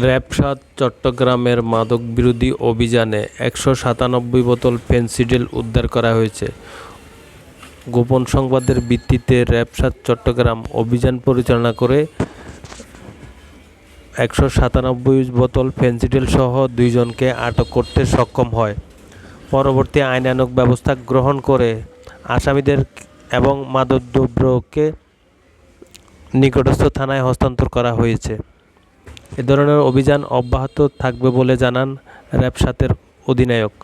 র্যাবসাত চট্টগ্রামের মাদক বিরোধী অভিযানে একশো সাতানব্বই বোতল ফেনসিডিল উদ্ধার করা হয়েছে। গোপন সংবাদের ভিত্তিতে র্যাবসাত চট্টগ্রাম অভিযান পরিচালনা করে একশো সাতানব্বই বোতল ফেনসিডিল সহ দুইজনকে আটক করতে সক্ষম হয়। পরবর্তী আইনানুগ ব্যবস্থা গ্রহণ করে আসামিদের এবং মাদকদ্রব্যকে নিকটস্থ থানায় হস্তান্তর করা হয়েছে। এ ধরনের অভিযান অব্যাহত থাকবে বলে জানান র্যাবসাতের অধিনায়ক।